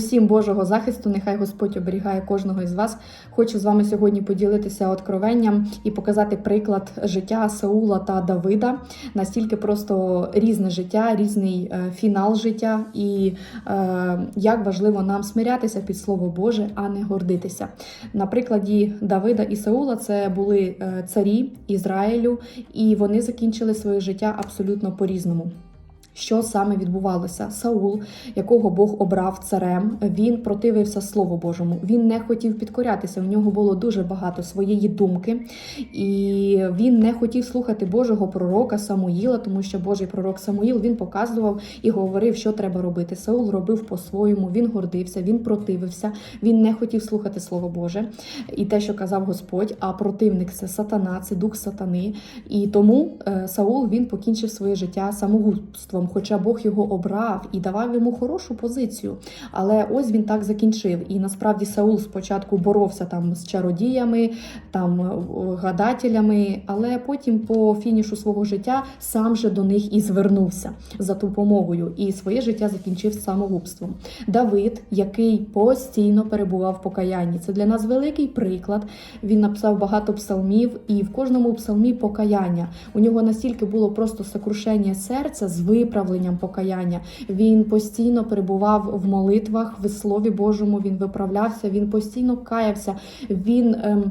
Всім Божого захисту, нехай Господь оберігає кожного із вас. Хочу з вами сьогодні поділитися откровенням і показати приклад життя Саула та Давида. Настільки просто різне життя, різний е, фінал життя, і е, як важливо нам смирятися під Слово Боже, а не гордитися. На прикладі Давида і Саула це були е, царі Ізраїлю, і вони закінчили своє життя абсолютно по-різному. Що саме відбувалося? Саул, якого Бог обрав царем, він противився Слову Божому. Він не хотів підкорятися. У нього було дуже багато своєї думки, і він не хотів слухати Божого пророка Самуїла, тому що Божий пророк Самуїл він показував і говорив, що треба робити. Саул робив по-своєму. Він гордився, він противився, він не хотів слухати Слово Боже і те, що казав Господь. А противник це сатана, це дух сатани. І тому е, Саул він покінчив своє життя самогубством, хоча Бог його обрав і давав йому хорошу позицію. Але ось він так закінчив. І насправді Саул спочатку боровся там з чародіями, там е, гадателями, але потім по фінішу свого життя сам же до них і звернувся за допомогою, і своє життя закінчив самогубством. Давид, який постійно перебував в покаянні, це для нас великий приклад. Він написав багато псалмів, і в кожному псалмі покаяння. У нього настільки було просто сокрушення серця з виправленням покаяння. Він постійно перебував в молитвах, в Слові Божому. Він виправлявся, він постійно каявся. Він ем,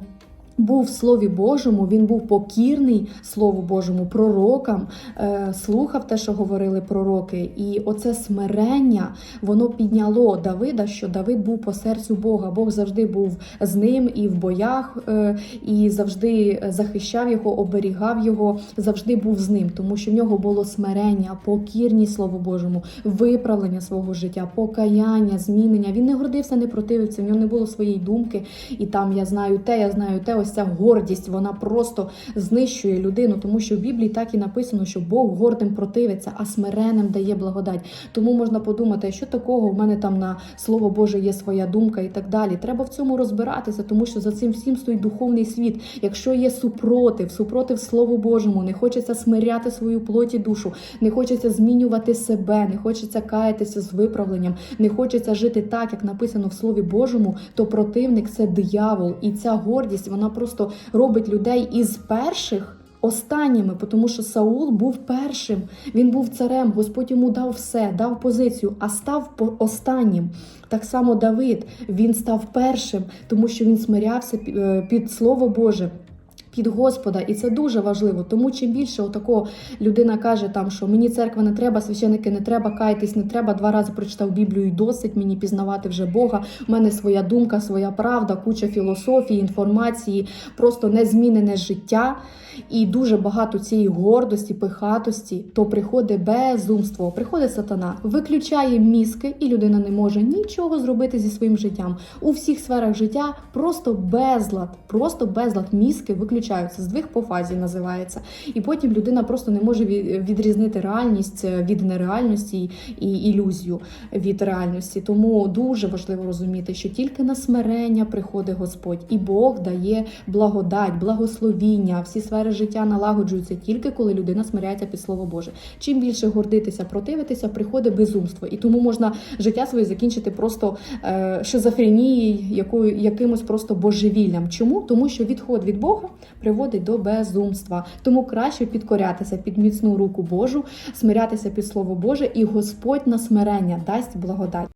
був в Слові Божому, він був покірний Слову Божому, пророкам, е, слухав те, що говорили пророки. І оце смирення воно підняло Давида, що Давид був по серцю Бога. Бог завжди був з ним і в боях, е, і завжди захищав його, оберігав його, завжди був з ним, тому що в нього було смирення, покірність Слову Божому, виправлення свого життя, покаяння, змінення. Він не гордився, не противився, в нього не було своєї думки, і там я знаю те, я знаю те. Ось ця гордість, вона просто знищує людину, тому що в Біблії так і написано, що Бог гордим противиться, а смиреним дає благодать. Тому можна подумати, що такого в мене там на слово Боже є своя думка і так далі. Треба в цьому розбиратися, тому що за цим всім стоїть духовний світ. Якщо є супротив, супротив Слову Божому, не хочеться смиряти свою плоті душу, не хочеться змінювати себе, не хочеться каятися з виправленням, не хочеться жити так, як написано в Слові Божому, то противник це диявол, і ця гордість вона просто робить людей із перших. Останніми, тому що Саул був першим, він був царем, Господь йому дав все, дав позицію, а став останнім. Так само Давид він став першим, тому що він смирявся е, під Слово Боже. Під Господа, і це дуже важливо. Тому чим більше отакого людина каже, там що мені церква не треба, священики не треба, каятись не треба. Два рази прочитав Біблію і досить мені пізнавати вже Бога. У мене своя думка, своя правда, куча філософії, інформації, просто незмінене життя. І дуже багато цієї гордості, пихатості, то приходить безумство, приходить сатана, виключає мізки, і людина не може нічого зробити зі своїм життям. У всіх сферах життя просто безлад, просто безлад. Мізки виключаються з двох по фазі називається. І потім людина просто не може ві- відрізнити реальність е, від нереальності і ілюзію від реальності. Тому дуже важливо розуміти, що тільки на смирення приходить Господь, і Бог дає благодать, благословіння. Всі сфери життя налагоджуються тільки коли людина смиряється під слово Боже. Чим більше гордитися, противитися, приходить безумство, і тому можна життя своє закінчити просто е, шизофренією, якою якимось просто божевіллям. Чому? Тому що відход від Бога приводить до безумства. Тому краще підкорятися під міцну руку Божу, смирятися під слово Боже, і Господь на смирення дасть благодать.